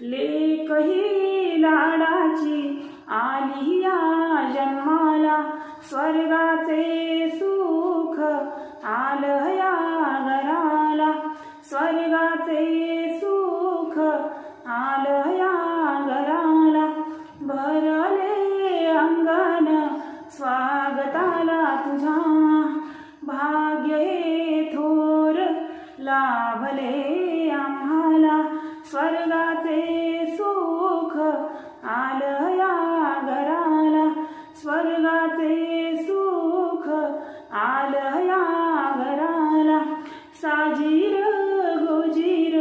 लेकही लाडाची आली या जन्माला. स्वर्गाचे सुख आलं या घराला. स्वर्गाचे सुख आलं या घराला. भरले अंगण स्वागताला तुझा. भाग्य हे थोर लाभले आम्हाला. स्वर्गा आलं या घराला स्वर्गाचे सुख आलं या घराला. साजीर गोजीर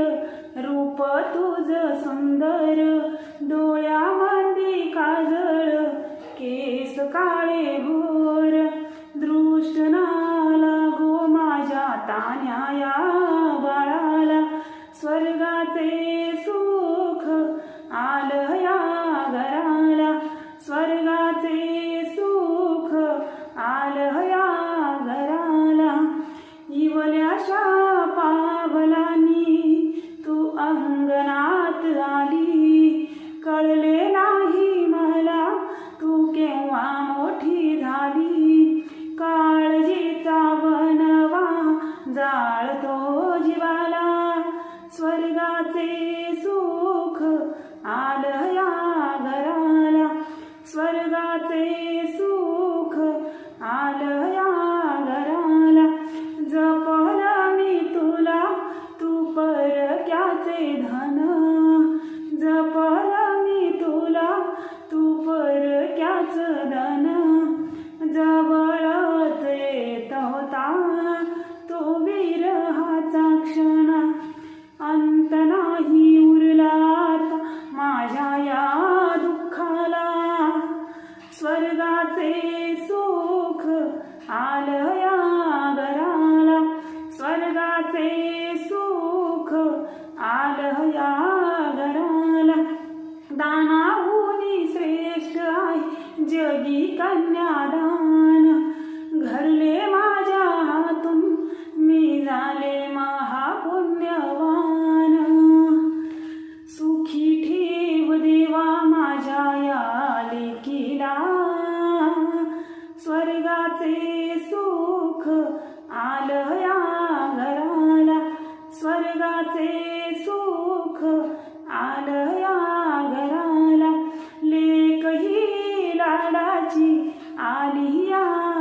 रूप तुझ सुंदर डोळ्यामध्ये काजळ केस काळे भोर. दृष्ट नाला गो माझ्या तान्या या बाळाला स्वर्गाचे सुख आलं या घराला स्वर्गाचे सुख आलं या घराला इवल्याशा पावलांनी तू अंगणात आली. स्वर्गाचे सुख सुख आलं या घराला लेकही लाडाची आली या.